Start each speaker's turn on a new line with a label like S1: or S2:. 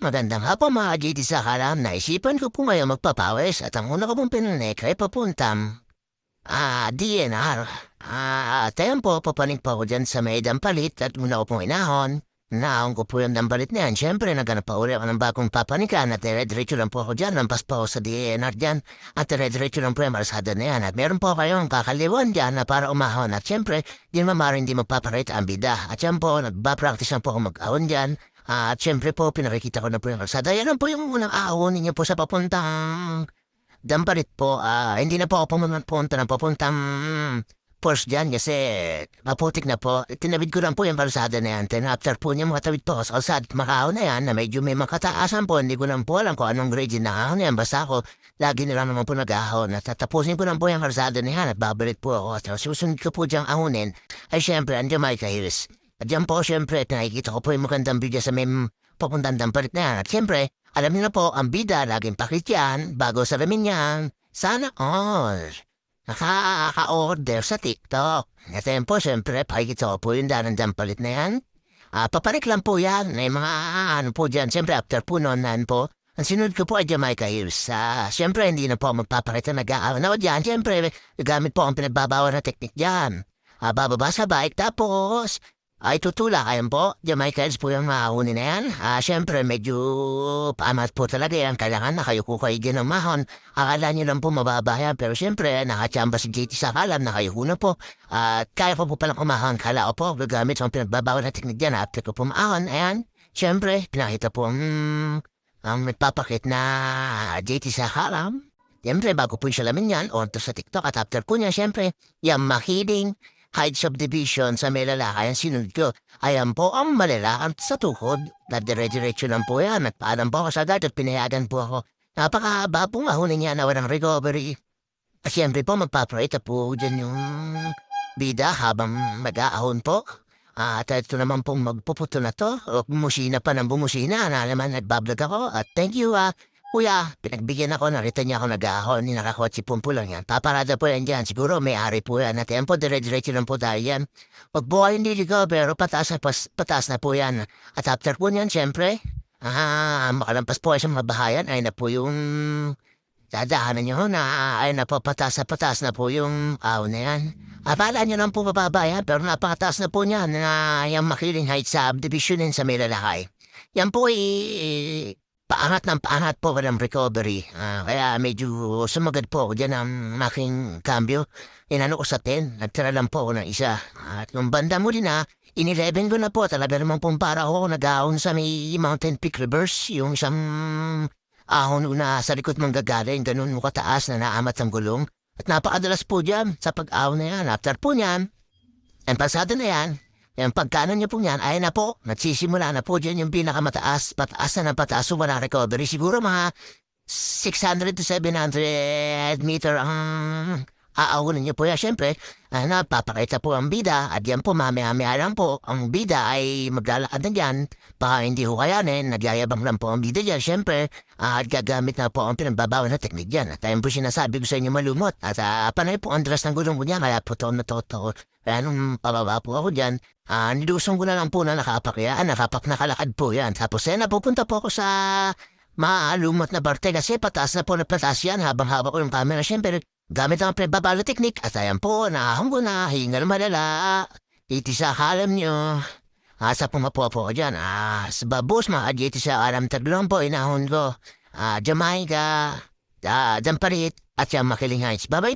S1: Magandang hapon mga GT sa kalam. Naisipan ko po ngayon magpapawis at ang una ko pong pinanek ay papuntam ah, DNR. Ah, tempo, papanik pa ako dyan sa may dampalit at una ko pong inahon. Naon ko po yung dampalit na yan. Siyempre, naganap pa uli ako ng bagong papanikan at dire-diretso lang po ako dyan. Lampas pa ako sa DNR dyan at dire-diretso lang po yung marsada na yan. At meron po kayong kakaliwan dyan na para umahon. At siyempre, di mamarin di magpaparate ang bida. At yan po, nagba-practice lang po ako mag-ahon dyan. At siyempre po, pinakikita ko na po yung kalsada. Yan po yung unang ahon ninyo po sa papuntang Dampalit po. Ah, hindi na po ako pumunta ng papuntang Porsche dyan kasi maputik na po. Tinawid ko lang po yung kalsada na yan. Then after po niya makatawid po sa kalsada at makahon na yan na medyo may makataasan po. Hindi ko lang po alam kung anong grade na ahon yan. Basta ako, lagi na lang naman po nag-ahon. At ko lang po yung kalsada na yan at babalik po ako. At susunod ko po diyang ahonin ay syempre ang Jamaica Hills. At yan po syempre at nakikita ko po yung magandang video sa may papuntang dampalit na. At syempre, alam niyo na po, ang bida laging pakit yan bago sa ramin yan. Sana all. Nakaka-order sa TikTok. At yan po, syempre, pakikita ko po yung danan dampalit na yan. Ah, paparik lang po yan. May mga ano po dyan. Siyempre, after po noon, nan po, ang sinunod ko po ay Jamaica Hills. Ah, siyempre, hindi na po magpapakita nag-aaw na dyan. Siyempre, gamit po ang pinagbabawal na teknik dyan. Ah, bababa sa bike, tapos, ay tutula kayan po. Jamaica Hills po yung mahunin na yan. Ah, siyempre, medyo paamat po talaga yan. Kailangan na kayo kukaigin ng mahon. Akala niyo lang po mababa yan. Pero siyempre, nakachamba si JT sa kalam na kayo na po. At kaya ko po palang umahon. Kala ko po, gagamit sa pinagbabawal na teknik dyan. After ko po mahon, ayan. Siyempre, pinakita po ang, ang nagpapakit na JT sa kalam. Siyempre, bago po yung salamin yan, onto sa TikTok at after po niya, siyempre, yung makiling, height subdivision sa may lalaki ang sinunod ko. Ayan po ang malala sa tuhod. Na dire-diretso lang po yan. Nagpaalam po ako sa at pinayagan po ako. Napakahaba po nga hunin niya na walang recovery. At siyempre po magpaparita po dyan yung bida habang mag-aahon po. At ito naman pong magpuputo na to. O bumusina pa ng bumusina. Na naman nagbablog ako. At thank you ah. Kuya, pinagbigyan ako, narita niya ako nag-ahon, ni nakakotsi lang yan. Paparada po yan dyan, siguro may-ari po yan. At yan po, dire-diretso lang po tayo yan. Pag buhay hindi ligaw, pero pataas na, pas, pataas na po yan. At after po yan, syempre, ah, makalampas po sa mga bahayan, ay na po yung dadahanan nyo na ay na po pataas na pataas na po yung ahon na yan. Akala nyo lang po mababa yan, pero napakataas na po niyan na yung makiling height sa subdivision sa may lalakay. Yan po ay paangat ng paangat po walang recovery. Ah, kaya medyo sumagad po ako dyan ang aking cambio. Inano ko sa 10, nagtira lang po ako ng isa. At nung banda mo din na, in-11 ko na po, talaga naman pong para ako nag-ahon sa may Mountain Peak Reverse, yung isang ahon na sa likod mong gagaling, ganun mo kataas na naamat ang gulong. At napakadalas po dyan sa pag-ahon na yan. After po niyan, ang pasado na yan, yung pagkano niyo po niyan, ay na po, nagsisimula na po dyan yung pinakamataas, pataas na ng pataas, wala recovery. Siguro mga 600 to 700 meter ang aawunin niyo po yan. Siyempre, uh, napapakita po ang bida at yan po mamaya-maya lang po ang bida ay maglalakad na dyan. Baka hindi ho kayanin, nagyayabang lang po ang bida dyan. Siyempre, uh, at gagamit na po ang pinagbabawa na teknik dyan. At ayun po sinasabi ko sa inyo malumot. At uh, panay po ang dress ng gulong ko niya, kaya po to na to to. Kaya nung pababa po ako dyan, uh, nilusong ko na lang po na nakapakyaan, nakapak nakalakad po yan. Tapos eh, napupunta po ako sa maalumot na barte kasi pataas na po na pataas yan habang haba ko yung camera. Siyempre, gamit ang prebabalo technique at ayan po, nahahong ko na, hingal malala. Iti sa kalam nyo. Asa pumapo po ko dyan. Ah, sa babos mga iti sa alam taglong po, inahon ko. Ah, Jamaica, ah, Damparit, at yung Makiling Heights. Bye-bye